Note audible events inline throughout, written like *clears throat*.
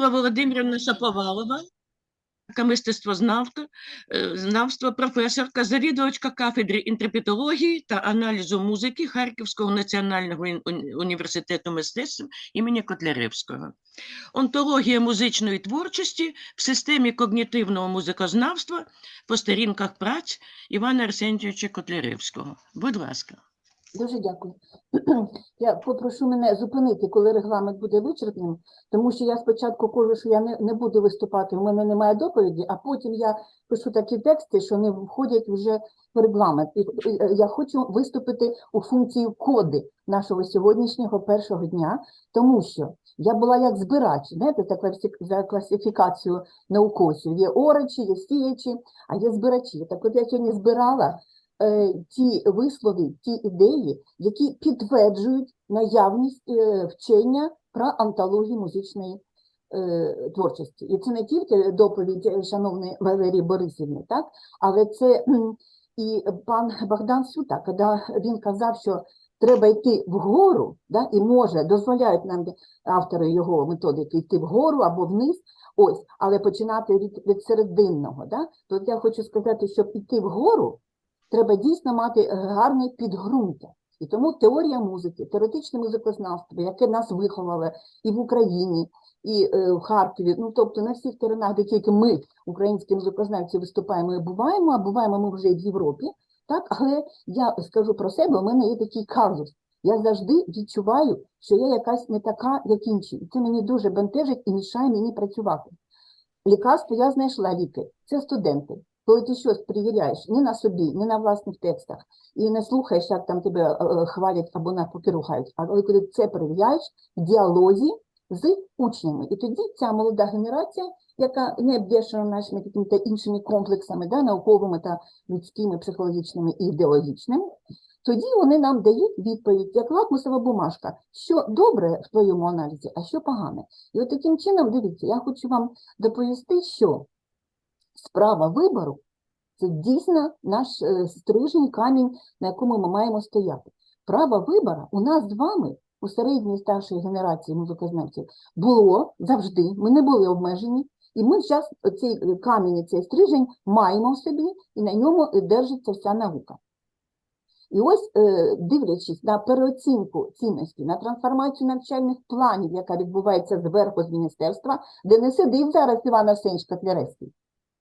Людмила Володимирівна Шаповалова, мистецтвознавка, е, знавства, професорка, завідувачка кафедри інтерпретології та аналізу музики Харківського національного університету мистецтв імені Котляревського. Онтологія музичної творчості в системі когнітивного музикознавства по сторінках праць Івана Арсентійовича Котляревського. Будь ласка. Дуже дякую. *clears throat* Я попрошу мене зупинити, коли регламент буде вичерпним, тому що я спочатку кажу, що я не, не буду виступати, у мене немає доповіді, а потім я пишу такі тексти, що не входять вже в регламент. І е, я хочу виступити у функції коди нашого сьогоднішнього першого дня, тому що я була як збирач, знаєте, за, класифікацію науковців. Є орачі, є сіячі, а є збирачі. Так от я сьогодні збирала ті вислови, ті ідеї, які підтверджують наявність е, вчення про антологію музичної е, творчості. І це не тільки доповідь е, шановної Валерії Борисівни, так? але це і пан Богдан Сута, коли він казав, що треба йти вгору, да, і може, дозволяють нам автори його методики йти вгору або вниз, ось, але починати від, від серединного. Да? То я хочу сказати, щоб йти вгору, треба дійсно мати е, гарне підґрунтя. І тому теорія музики, теоретичне музикознавство, яке нас виховало і в Україні, і е, в Харкові, ну тобто на всіх теренах, де тільки ми, українські музикознавці, виступаємо і буваємо, а буваємо ми вже і в Європі. Так, але я скажу про себе, у мене є такий казус. Я завжди відчуваю, що я якась не така, як інші. І це мені дуже бентежить і мішає мені працювати. Лікарство я знайшла ліки. Це студенти. Коли ти щось перевіряєш ні на собі, ні на власних текстах, і не слухаєш, як там тебе е, е, хвалять або навпаки ругають, а коли це перевіряєш в діалозі з учнями. І тоді ця молода генерація, яка не обвішана нашими якимись іншими комплексами, да, науковими та людськими, психологічними і ідеологічними, тоді вони нам дають відповідь, як лакмусова бумажка, що добре в твоєму аналізі, а що погане. І от таким чином, дивіться, я хочу вам доповісти, що справа вибору це дійсно наш е, стрижень, камінь, на якому ми маємо стояти. Право вибору у нас з вами, у середньої старшої генерації музикознавців, було завжди, ми не були обмежені, і ми зараз цей е, камінь, цей стрижень маємо в собі, і на ньому держиться вся наука. І ось, е, дивлячись на переоцінку цінності, на трансформацію навчальних планів, яка відбувається зверху з міністерства, де не сидить зараз Іван Арсенійович Котляревський,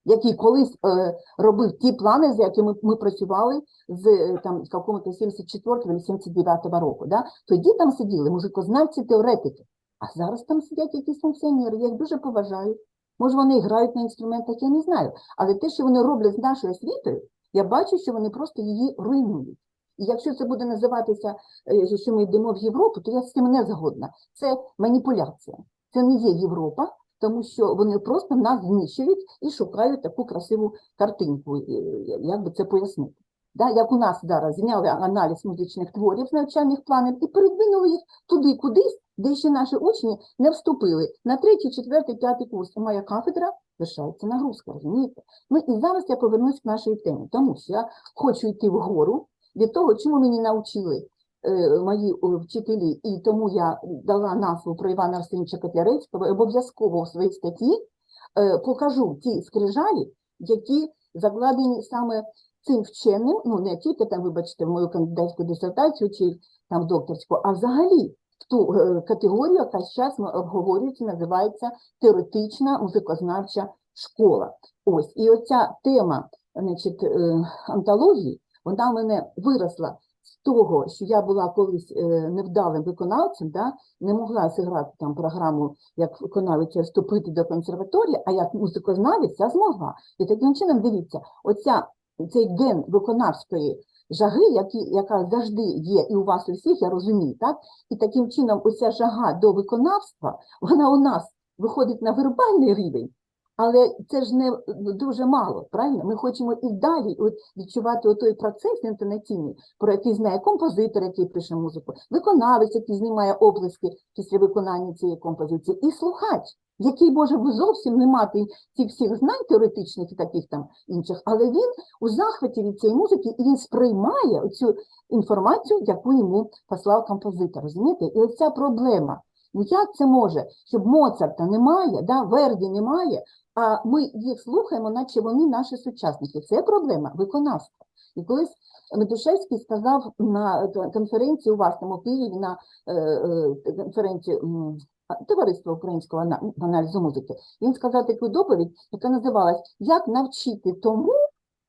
який колись е, робив ті плани, з якими ми працювали з е, там з какого-то 74-79 року. Да? Тоді там сиділи музикознавці, теоретики, а зараз там сидять якісь функціонери, я їх дуже поважаю. Може, вони грають на інструментах, я не знаю. Але те, що вони роблять з нашою освітою, я бачу, що вони просто її руйнують. І якщо це буде називатися, е, що ми йдемо в Європу, то я з цим не згодна. Це маніпуляція. Це не є Європа, тому що вони просто нас знищують і шукають таку красиву картинку, е, як би це пояснити. Да, як у нас зараз зняли аналіз музичних творів з навчальних планів і передвинули їх туди кудись, де ще наші учні не вступили на третій, четвертий, п'ятий курс. Моя кафедра лишається нагрузка, розумієте? Ну і зараз я повернусь к нашій темі, тому що я хочу йти вгору від того, чому мені навчили мої вчителі, і тому я дала назву про Івана Арсенійовича Котляревського, обов'язково в своїй статті е, покажу ті скрижалі, які закладені саме цим вченим, ну не тільки там, вибачте, в мою кандидатську дисертацію чи там докторську, а взагалі в ту е, категорію, яка зараз обговорюється, називається теоретична музикознавча школа. Ось, і оця тема значить, е, антології, вона в мене виросла того, що я була колись е, невдалим виконавцем, да, не могла зіграти там програму як виконавиця вступити до консерваторії, а як музикознавець я змогла. І таким чином, дивіться, оця, цей ген виконавської жаги, які, яка завжди є і у вас у всіх, я розумію, так? І таким чином оця жага до виконавства, вона у нас виходить на вербальний рівень, але це ж не дуже мало, правильно? Ми хочемо і далі от, відчувати той процес інтонаційний, про який знає композитор, який пише музику, виконавець, який знімає оплески після виконання цієї композиції, і слухач, який може зовсім не мати цих всіх знань теоретичних і таких там інших, але він у захваті від цієї музики і він сприймає цю інформацію, яку йому послав композитор. Розумієте? І ось ця проблема Ну як це може, щоб Моцарта немає, да, Верді немає, а ми їх слухаємо, наче вони наші сучасники. Це проблема виконавства. І колись Медушевський сказав на конференції у вас там Києві на е, е, конференції Товариства українського аналізу музики. Він сказав таку доповідь, яка називалась Як навчити тому,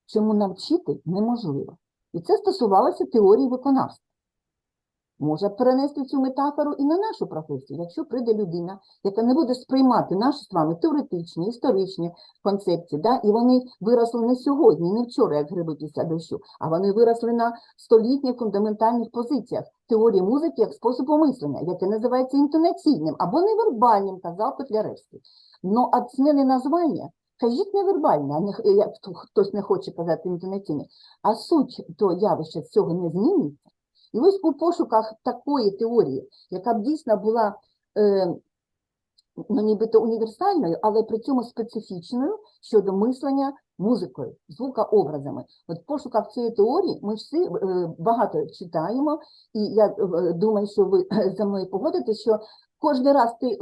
чому навчити неможливо. І це стосувалося теорії виконавства. Можна перенести цю метафору і на нашу професію, якщо прийде людина, яка не буде сприймати наші з вами теоретичні, історичні концепції, да? і вони виросли не сьогодні, не вчора, як гриби після дощу, а вони виросли на столітніх фундаментальних позиціях теорії музики як способу мислення, яке називається інтонаційним або невербальним, казав Котляревський. Ну, а це не названня. Кажіть невербальне, а не як хто- хтось не хоче казати інтонаційне, а суть того явища цього не змінюється. І ось у пошуках такої теорії, яка б дійсно була е, ну, нібито універсальною, але при цьому специфічною щодо мислення музикою, звукообразами. От в пошуках цієї теорії ми всі е, багато читаємо, і я е, думаю, що ви *clears throat* за мною погодитесь, що кожен раз ти е,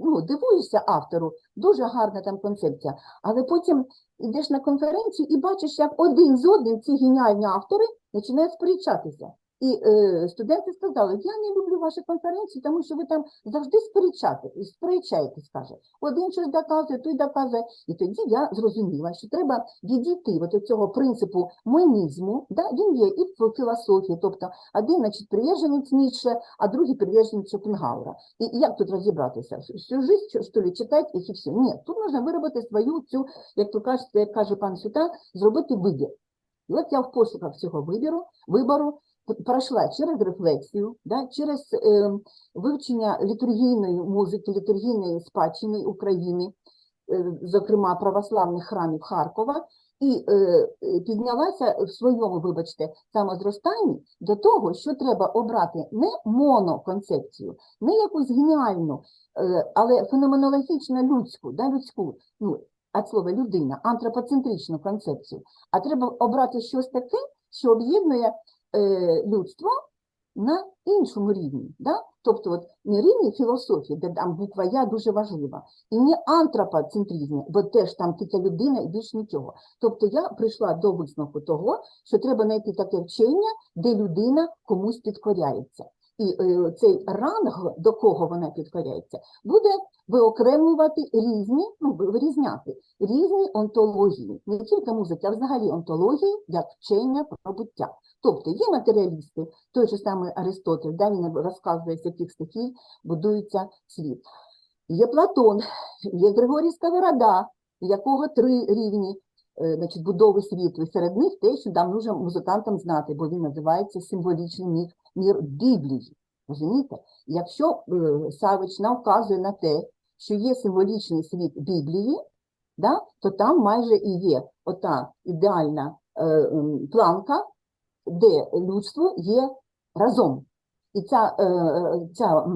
ну, дивуєшся автору, дуже гарна там концепція, але потім йдеш на конференцію і бачиш, як один з одним ці геніальні автори починають сперечатися. І е, студенти сказали, я не люблю ваші конференції, тому що ви там завжди сперечати, сперечаєтесь, каже. Один щось доказує, той доказує. І тоді я зрозуміла, що треба відійти від цього принципу монізму, да? він є і в філософії, тобто один, значить, приверженець Ніцше, а другий приверженець Шопенгауера. І, і як тут розібратися? Всю- жизнь, що, ли, читати і все? Ні, тут можна виробити свою цю, як то кажуть, як каже пан Світа, зробити вибір. І от я в пошуках цього вибору, вибору пройшла через рефлексію, да, через е, вивчення літургійної музики, літургійної спадщини України, е, зокрема православних храмів Харкова, і е, піднялася в своєму, вибачте, самозростанні до того, що треба обрати не моноконцепцію, не якусь геніальну, е, але феноменологічно людську, да, людську, ну, від слова людина, антропоцентричну концепцію, а треба обрати щось таке, що об'єднує е, людство на іншому рівні. Да? Тобто от не рівні філософії, де там буква Я дуже важлива, і не антропоцентризм, бо теж там тільки людина і більш нічого. Тобто я прийшла до висновку того, що треба знайти таке вчення, де людина комусь підкоряється. І е, цей ранг, до кого вона підкоряється, буде виокремлювати різні, ну, вирізняти різні онтології, не тільки музики, а взагалі онтології як вчення про буття. Тобто є матеріалісти, той же самий Аристотель, да, він розказує, з яких стихій будується світ. Є Платон, є Григорій Сковорода, у якого три рівні е, значить, будови світу. І серед них те, що нам нужно музикантам знати, бо він називається символічний мір, мір Біблії. Розумієте? Якщо е, Савич нам вказує на те, що є символічний світ Біблії, да, то там майже і є ота ідеальна е, планка, де людство є разом. І ця, е, е, ця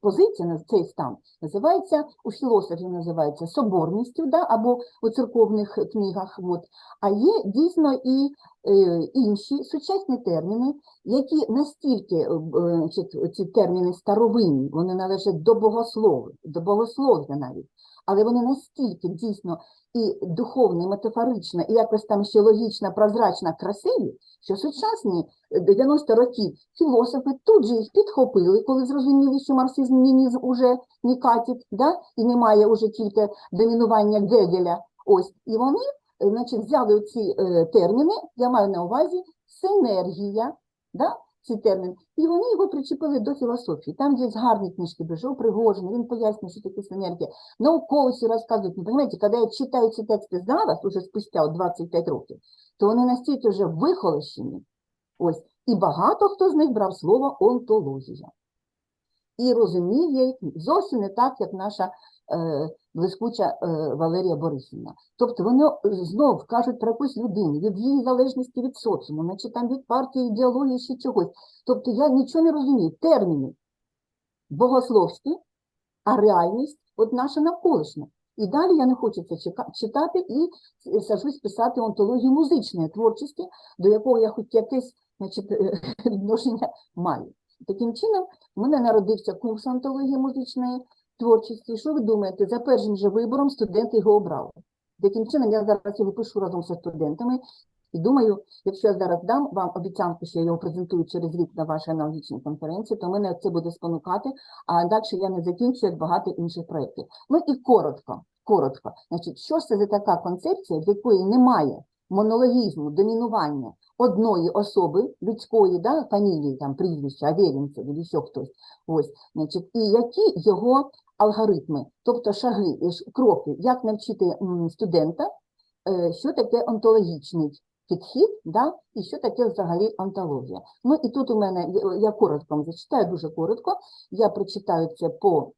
позиція, на цей стан називається, у філософів називається соборністю, да, або у церковних книгах. От. А є дійсно і е, інші сучасні терміни, які настільки е, ці терміни старовинні, вони належать до богослови, до богослов'я навіть, але вони настільки дійсно і духовно, і метафорично, і якось там ще логічно, прозрачно, красиві, що сучасні е, 90 років філософи тут же їх підхопили, коли зрозуміли, що марксизм уже не катить, да? і немає уже тільки домінування Гегеля. Ось, і вони е, значить, взяли ці е, терміни, я маю на увазі синергія, да? Цей термін, і вони його причепили до філософії. Там є гарні книжки Бежов Пригожин, він пояснює, що таке синергія. Науковці розказують, ну, понимаете, коли я читаю ці тексти зараз, уже спустя 25 років, то вони настільки вже вихолощені, ось, і багато хто з них брав слово онтологія. І розуміє їх зовсім не так, як наша е, блискуча е, Валерія Борисівна. Тобто вони е, знов кажуть про якусь людину, від її залежності від соціуму, значить там від партії, ідеології, ще чогось. Тобто я нічого не розумію. Терміни богословські, а реальність от наша навколишня. І далі я не хочу це читати і сажусь писати онтологію музичної творчості, до якого я хоч якесь значить, е, *laughs* відношення маю. Таким чином, в мене народився курс антології музичної творчості. Що ви думаєте, за першим же вибором студенти його обрали. Таким чином, я зараз його пишу разом зі студентами. І думаю, якщо я зараз дам вам обіцянку, що я його презентую через рік на вашій аналогічній конференції, то мене це буде спонукати, а далі я не закінчу, як багато інших проєктів. Ну і коротко, коротко. Значить, що це за така концепція, в якої немає монологізму, домінування одної особи, людської, да, фамілії, там, прізвища, Аверінцев, або ще хтось, ось, значить, і які його алгоритми, тобто шаги, е, кроки, як навчити студента, е, що таке онтологічний підхід, да, і що таке взагалі онтологія. Ну і тут у мене, я- коротко зачитаю, дуже коротко, я прочитаю це по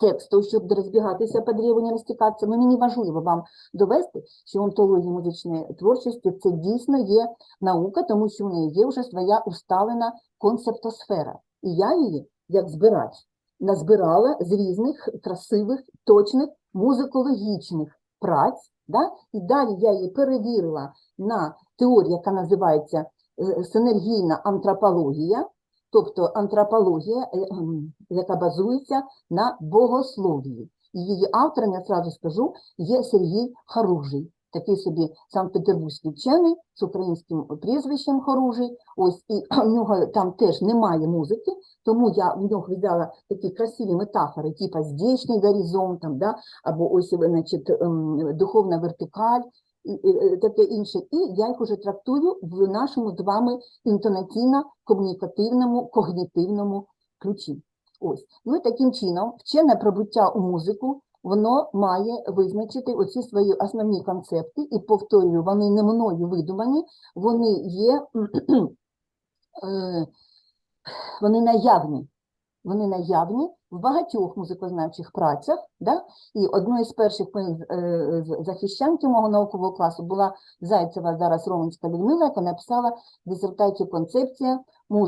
тексту, щоб не розбігатися по древу, не розтікатися. Ну, мені важливо вам довести, що онтологія музичної творчості це дійсно є наука, тому що в неї є вже своя усталена концептосфера. І я її, як збирач, назбирала з різних красивих, точних музикологічних праць, да? і далі я її перевірила на теорію, яка називається е, синергійна антропологія, тобто антропологія, е, ем, яка базується на богослов'ї. І її автором, я зразу скажу, є Сергій Харужий, такий собі санкт-петербурзький вчений з українським прізвищем Харужий. Ось і *clears throat* в нього там теж немає музики, тому я в нього взяла такі красиві метафори, типу здійсній горизонт, да, або ось значить, ем, духовна вертикаль. І, таке інше, і я їх уже трактую в нашому з вами інтонаційно-комунікативному, когнітивному ключі. Ось. Ну і таким чином, вчене пробуття у музику, воно має визначити оці свої основні концепти, і повторюю, вони не мною видумані, вони є, *clears throat* е, вони наявні. Вони наявні в багатьох музикознавчих працях, да? і одною з перших е, захищанків мого наукового класу була Зайцева зараз Романська Людмила, яка написала дисертацію концепція,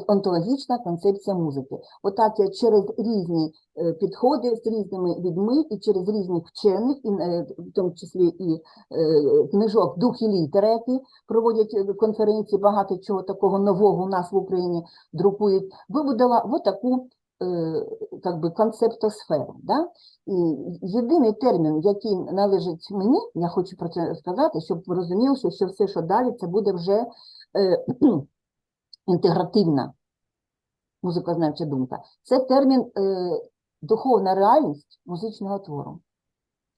онтологічна концепція музики. Отак я через різні е, підходи з різними людьми і через різних вчених, і, е, в тому числі і книжок «Дух і літера», які проводять конференції, багато чого такого нового у нас в Україні друкують, вибудила отаку как би, концептосферу. Да? І єдиний термін, який належить мені, я хочу про це сказати, щоб ви розуміли, що, що все, що далі, це буде вже е, *clears throat* інтегративна музикознавча думка. Це термін е, духовна реальність музичного твору.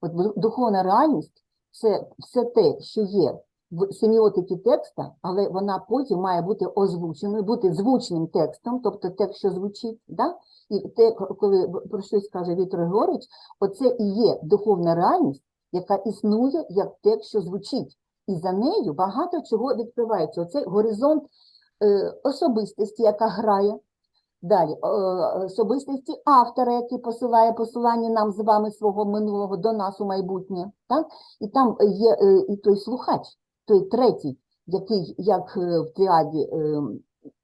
От духовна реальність це все те, що є в семіотиці текста, але вона потім має бути озвученою, бути звучним текстом, тобто текст, що звучить. Да? І те, коли про щось каже Віктор Григорович, оце і є духовна реальність, яка існує як текст, що звучить. І за нею багато чого відкривається. Оце горизонт е, особистості, яка грає. Далі, особистості автора, який посилає посилання нам з вами свого минулого до нас у майбутнє. Так? І там є е, і той слухач, той третій, який, як е, в тріаді, е,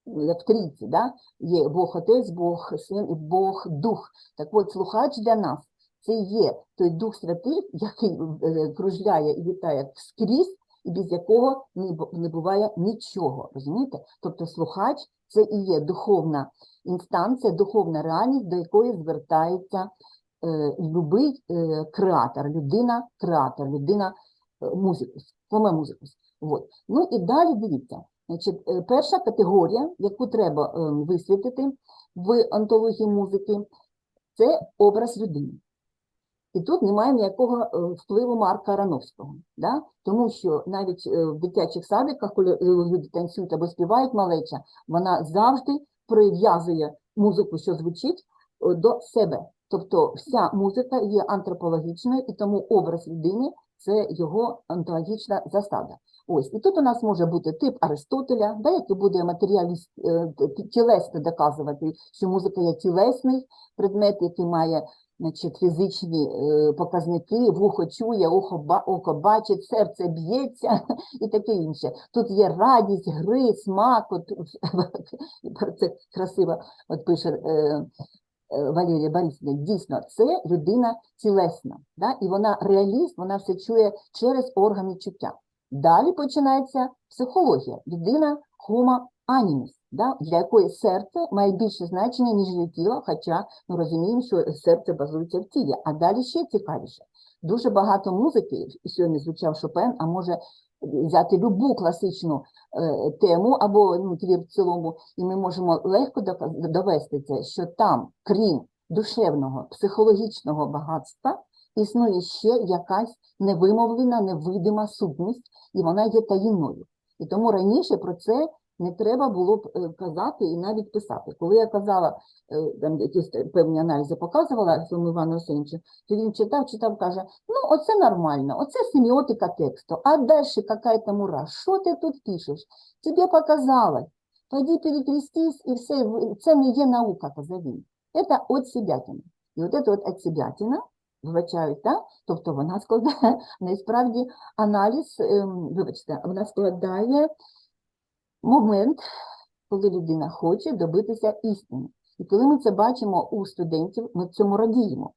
як в трійці, да? є Бог Отець, Бог Син і Бог Дух. Так от слухач для нас це є той Дух Святий, який е, кружляє і вітає скрізь, і без якого не буває нічого. Розумієте? Тобто слухач це і є духовна інстанція, духовна реальність, до якої звертається любий креатор, людина, креатор, людина е, хоме музикус. Вот. Ну і далі дивіться. Значить, е, перша категорія, яку треба е, висвітити в антології музики, це образ людини. І тут немає ніякого е, впливу Марка Арановського, да? тому що навіть в дитячих садиках, коли люди танцюють або співають малеча, вона завжди прив'язує музику, що звучить, до себе. Тобто вся музика є антропологічною, і тому образ людини це його онтологічна засада. Ось, і тут у нас може бути тип Аристотеля, да, який буде матеріаліст е, тілесно доказувати, що музика є тілесний предмет, який має значить, фізичні е, показники, вухо чує, ухо, око бачить, серце б'ється *laughs* і таке інше. Тут є радість, гри, смак, от, *laughs* це красиво от пише е, Валерія Борисівна. Дійсно, це людина тілесна, да? і вона реаліст, вона все чує через органи чуття. Далі починається психологія. Людина homo animus. да, для якої серце має більше значення, ніж її тіло, хоча ми розуміємо, що серце базується в тілі. А далі ще цікавіше. Дуже багато музики, сьогодні звучав Шопен, а може взяти любу класичну е, тему або ну, твір в цілому, і ми можемо легко довести це, що там, крім душевного, психологічного багатства, існує ще якась невимовлена, невидима сутність, і вона є таїною. І тому раніше про це не треба було б е, казати і навіть писати. Коли я казала, е, там якісь певні аналізи показувала своєму Івану Васильовичу, то він читав, читав, каже, ну оце нормально, оце семіотика тексту, а далі какая-то мура, що ти тут пишеш? Тебе показалось. Пойди перекрестись, і все, це не є наука, казав він. Це от себятина. І от це от от себятина, вибачають, так? Тобто вона складає *laughs* насправді аналіз, ем, вибачте, вона складає момент, коли людина хоче добитися істини. І коли ми це бачимо у студентів, ми цьому радіємо.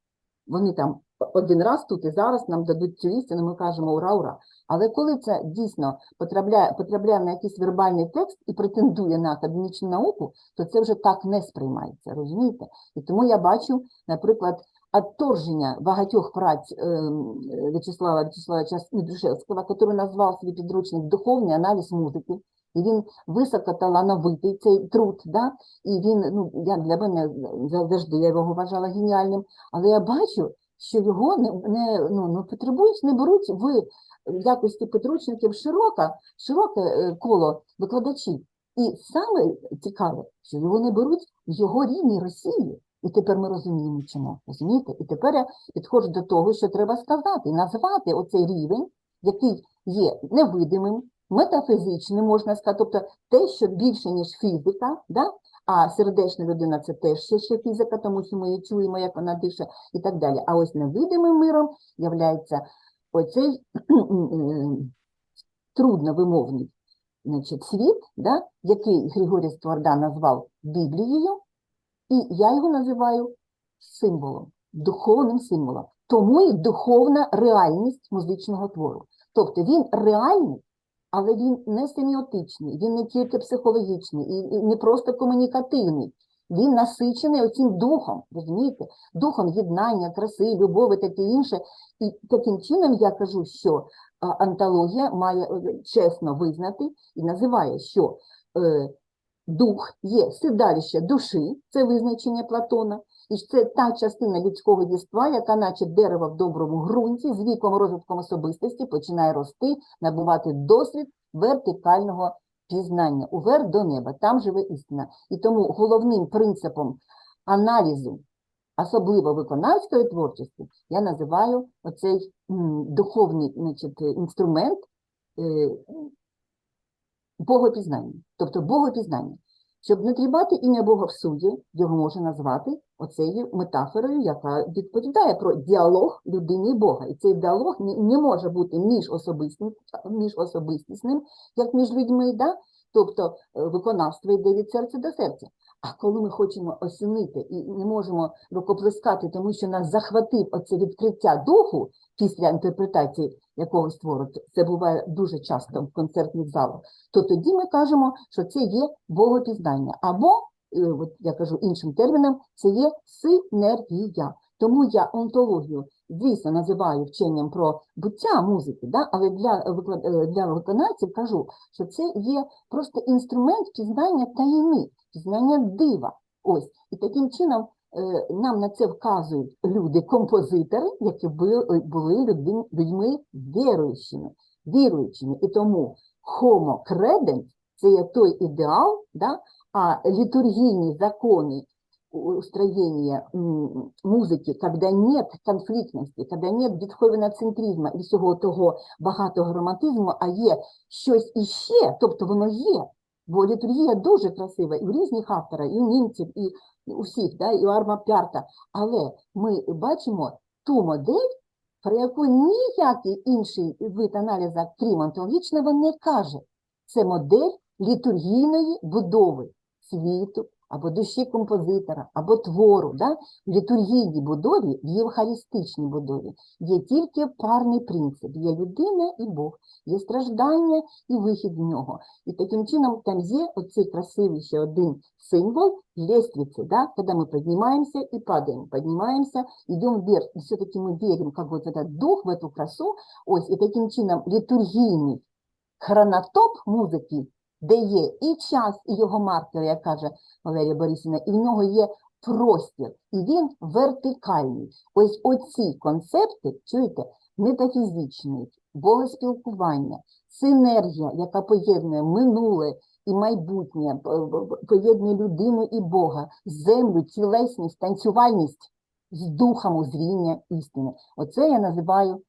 Вони там один раз тут і зараз нам дадуть цю істину, ми кажемо ура, ура. Але коли це дійсно потрапляє, потрапляє на якийсь вербальний текст і претендує на академічну науку, то це вже так не сприймається, розумієте? І тому я бачу, наприклад, отторження багатьох праць ем, В'ячеслава В'ячеславовича Недушевського, який назвав свій підручник «Духовний аналіз музики», він високоталановитий, цей труд, да? і він, ну, я для мене завжди я його вважала геніальним, але я бачу, що його не, не, ну, не потребують, не беруть в якості підручників широке, широке коло викладачів. І саме цікаве, що його не беруть в його рідній Росії. І тепер ми розуміємо, чому. Розумієте? І тепер я підходжу до того, що треба сказати, назвати оцей рівень, який є невидимим, метафізичним, можна сказати, тобто те, що більше, ніж фізика, да? а сердечна людина це теж ще, ще фізика, тому що ми її чуємо, як вона дише, і так далі. А ось невидимим миром являється оцей *clears throat* трудновимовний значить, світ, да? який Григорій Створда назвав Біблією, і я його називаю символом, духовним символом. Тому і духовна реальність музичного твору. Тобто він реальний, але він не семіотичний, він не тільки психологічний і не просто комунікативний. Він насичений оцим духом, розумієте? Духом єднання, краси, любові, таке інше. І таким чином я кажу, що антологія має е, чесно визнати і називає, що е, дух є сидалище душі, це визначення Платона, і це та частина людського єства, яка, наче дерево в доброму ґрунті, з віком розвитком особистості починає рости, набувати досвід вертикального пізнання, уверх до неба, там живе істина. І тому головним принципом аналізу, особливо виконавської творчості, я називаю оцей духовний значить, інструмент е, богопізнання. Тобто богопізнання. Щоб не трібати ім'я Бога в суді, його можна назвати оцею метафорою, яка відповідає про діалог людини і Бога. І цей діалог не, може бути між особистісним, як між людьми, да? тобто е, виконавство йде від серця до серця. А коли ми хочемо осінити і не можемо рукоплескати, тому що нас захватив оце відкриття духу після інтерпретації якогось твору, це буває дуже часто в концертних залах, то тоді ми кажемо, що це є богопізнання. Або, е, от я кажу іншим терміном, це є синергія. Тому я онтологію, звісно, називаю вченням про буття музики, да? але для, е, для виконавців кажу, що це є просто інструмент пізнання таїни, пізнання дива. Ось. І таким чином е, нам на це вказують люди-композитори, які були, були людьми, віруючими, віруючими. І тому homo credens – це є той ідеал, да? а літургійні закони устроения м, музики, когда нет конфліктності, когда нет бітховена-центризму і всього того багатого романтизму, а є щось іще, тобто воно є. Бо літургія дуже красива і у різних авторах, і у німців, і у всіх, да, і у Арма Пярта. Але ми бачимо ту модель, про яку ніякий інший вид аналізу, крім онтологічного, не каже. Це модель літургійної будови світу, або душі композитора, або твору, да? в літургійній будові, в євхаристичній будові є тільки парний принцип, є людина і Бог, є страждання і вихід з нього. І таким чином там є оцей красивий ще один символ лестницы, да, когда мы поднимаемся и падаем, поднимаемся, идем вверх, и все-таки мы верим как вот в этот дух, в эту красу, ось, і таким чином літургійний хронотоп музики, де є і час, і його маркер, як каже Валерія Борисівна, і в нього є простір, і він вертикальний. Ось оці концепти, чуєте, метафізичний, богоспілкування, синергія, яка поєднує минуле і майбутнє, поєднує людину і Бога, землю, тілесність, танцювальність з духом узріння істини. Оце я називаю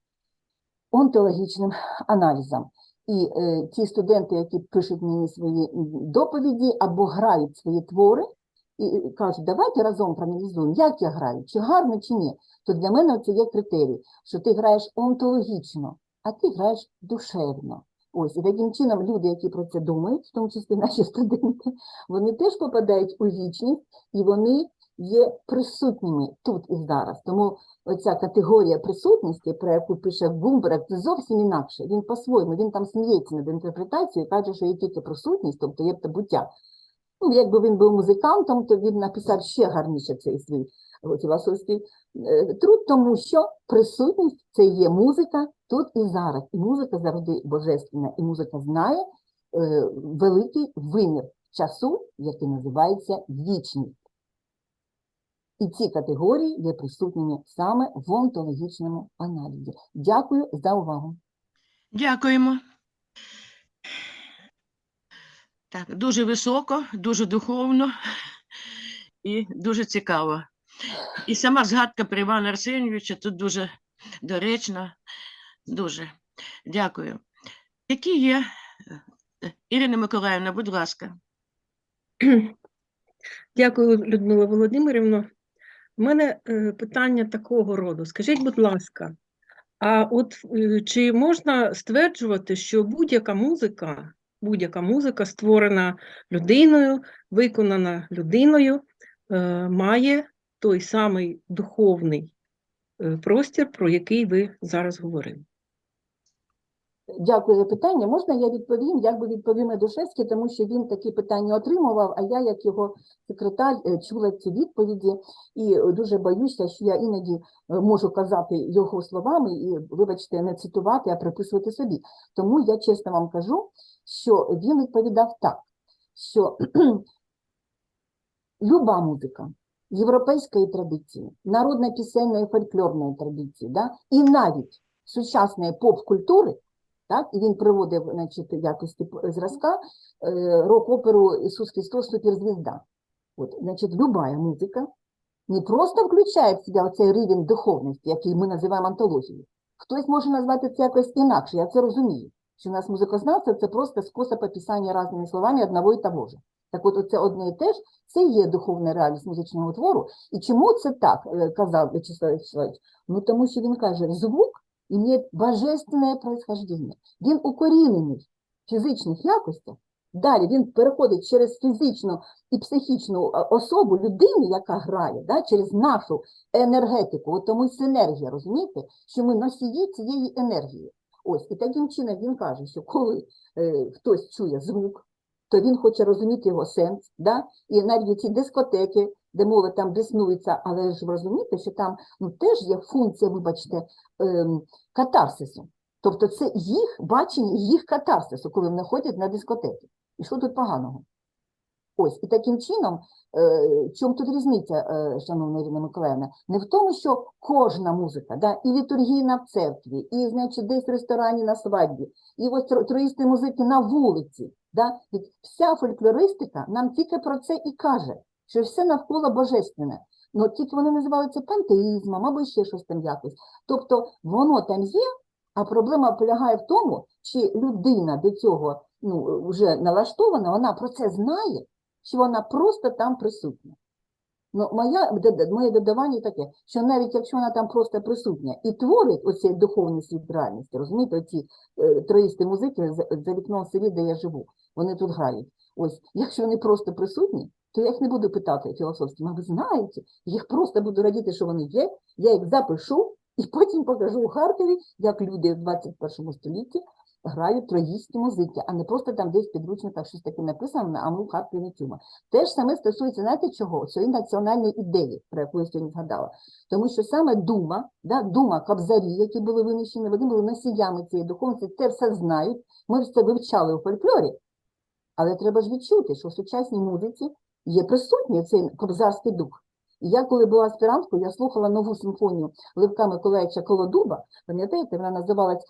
онтологічним *laughs* аналізом. І е, ті студенти, які пишуть мені свої доповіді або грають свої твори, і кажуть, давайте разом проаналізуємо, як я граю, чи гарно, чи ні, то для мене це є критерій, що ти граєш онтологічно, а ти граєш душевно. Ось, і таким чином люди, які про це думають, в тому числі наші студенти, вони теж попадають у вічність, і вони є присутніми тут і зараз. Тому оця категорія присутності, про яку пише Гумберг, це зовсім інакше. Він по-своєму, він там сміється над інтерпретацією, каже, що є тільки присутність, тобто є буття. Ну, якби він був музикантом, то він написав ще гарніше цей свій е, філософський е, труд, тому що присутність це є музика тут і зараз. І музика завжди божественна, і музика знає е, великий вимір часу, який називається вічність. І ці категорії є присутніми саме в онтологічному аналізі. Дякую за увагу. Дякуємо. Так, дуже високо, дуже духовно і дуже цікаво. І сама згадка про Івана Арсенійовича тут дуже доречна. Дуже. Дякую. Які є, Ірина Миколаївна, будь ласка. Дякую, Людмила Володимирівна. У мене е, питання такого роду. Скажіть, будь ласка, а от е, чи можна стверджувати, що будь-яка музика, будь-яка музика створена людиною, виконана людиною, е, має той самий духовний простір, про який ви зараз говорили? Дякую за питання. Можна я відповім? Як би відповів Медушевський, тому що він такі питання отримував, а я, як його секретар, е, чула ці відповіді, і е, дуже боюся, що я іноді е, можу казати його словами і, вибачте, не цитувати, а приписувати собі. Тому я чесно вам кажу, що він відповідав так, що *clears throat* люба музика європейської традиції, народно-пісенної фольклорної традиції, да, і навіть сучасної поп-культури, так, і він приводив значить, якості зразка е, рок-оперу Ісус Христос Суперзвізда. От, значить, любая музика не просто включає в себе оцей рівень духовності, який ми називаємо антологією. Хтось може назвати це якось інакше, я це розумію. Що у нас музикознавство – це просто спосіб описання різними словами одного і того ж. Так от, оце одне і те ж, це є духовна реальність музичного твору. І чому це так, е, казав Вячеслав Вячеславович? Ну, тому що він каже, звук имеет божественне происхождение. Він укорінений в фізичних якостях. Далі він переходить через фізичну і психічну е, особу людини, яка грає, да, через нашу енергетику. От тому й синергія, розумієте, що ми носії цієї енергії. Ось, і таким чином він каже, що коли е, хтось чує звук, то він хоче розуміти його сенс, да? і навіть ці дискотеки, де мова там диснується, але ж ви розумієте, що там ну, теж є функція, вибачте, ем, катарсису. Тобто це їх бачення, їх катарсису, коли вони ходять на дискотеки. І що тут поганого? Ось, і таким чином, е, чому тут різниця, е, шановна Ірина Миколаївна? Не в тому, що кожна музика, да, і літургійна в церкві, і, значить, десь в ресторані на свадьбі, і ось троїсти музики на вулиці. Да? Вся фольклористика нам тільки про це і каже, що все навколо божественне. Ну, тільки вони називаються пантеїзмом або ще щось там якось. Тобто воно там є, а проблема полягає в тому, чи людина до цього ну, вже налаштована, вона про це знає, чи вона просто там присутня. Ну, моя, моє додавання таке, що навіть якщо вона там просто присутня і творить оцей духовний світ реальності, розумієте, оці е, троїсти музики за, за вікном селі, де я живу, вони тут грають. Ось, якщо вони просто присутні, то я їх не буду питати філософськими. Ви знаєте, їх просто буду радіти, що вони є. Я їх запишу і потім покажу у Харкові, як люди в 21 столітті грають троїстні музики, а не просто там десь в підручниках щось таке написано, а ми в Харкові чуємо. Те ж саме стосується, знаєте чого? Цієї національної ідеї, про яку я сьогодні згадала. Тому що саме дума, да, дума кобзарі, які були винищені, вони були носіями цієї духовності, це все знають. Ми це вивчали у фольклорі. Але треба ж відчути, що в сучасній музиці є присутній цей кобзарський дух. Я, коли була аспіранткою, я слухала нову симфонію Левка Миколаївича Колодуба, пам'ятаєте, вона називалась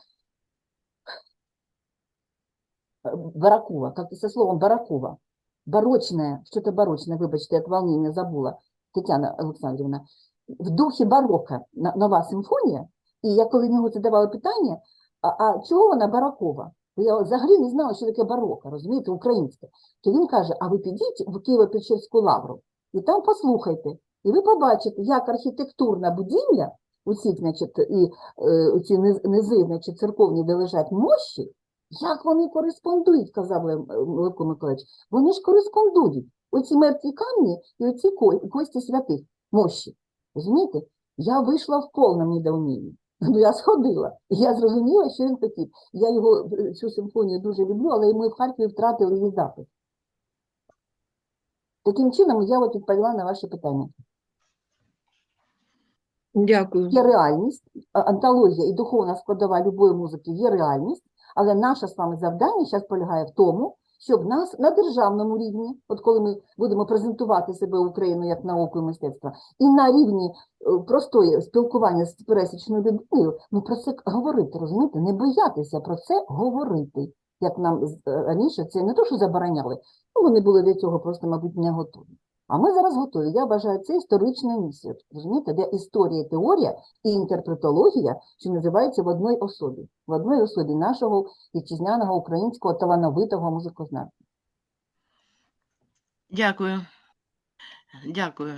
э, Баракова, как-то со словом Баракова. Барочное, что-то барочное, вибачте, от волнения забула, Тетяна Олександрівна. В духі барока нова симфонія, і я коли в нього задавала питання, а, а чого вона барокова? Бо я взагалі не знала, що таке барока, розумієте, українське. То він каже, а ви підіть в Києво-Печерську лавру і там послухайте, і ви побачите, як архітектурна будівля, оці, значить, і е, ці низи, значить, церковні, де лежать мощі, як вони кореспондують, казав е, Левко Миколаївич. Вони ж кореспондують. Оці мертві камні і оці кості святих мощі. Розумієте? Я вийшла в повному недоумінні. *laughs* Ну, я сходила, я зрозуміла, що він хотів. Я його е, цю симфонію дуже люблю, але ми в Харкові втратили її запис. Таким чином, я от відповіла на ваше питання. Дякую. Є реальність, антологія і духовна складова любої музики є реальність, але наше з вами завдання зараз полягає в тому, щоб нас на державному рівні, от коли ми будемо презентувати себе Україну як науку і мистецтво, і на рівні е, простої спілкування з пересічною людиною, ми про це говорити, розумієте, не боятися про це говорити. Як нам е, раніше це не то, що забороняли, ну вони були до цього просто, мабуть, не готові. А ми зараз готові. Я вважаю, це історична місія. Розумієте, де історія, теорія і інтерпретологія, що називається в одній особі, в одній особі нашого вітчизняного українського талановитого музикознавця. Дякую. Дякую.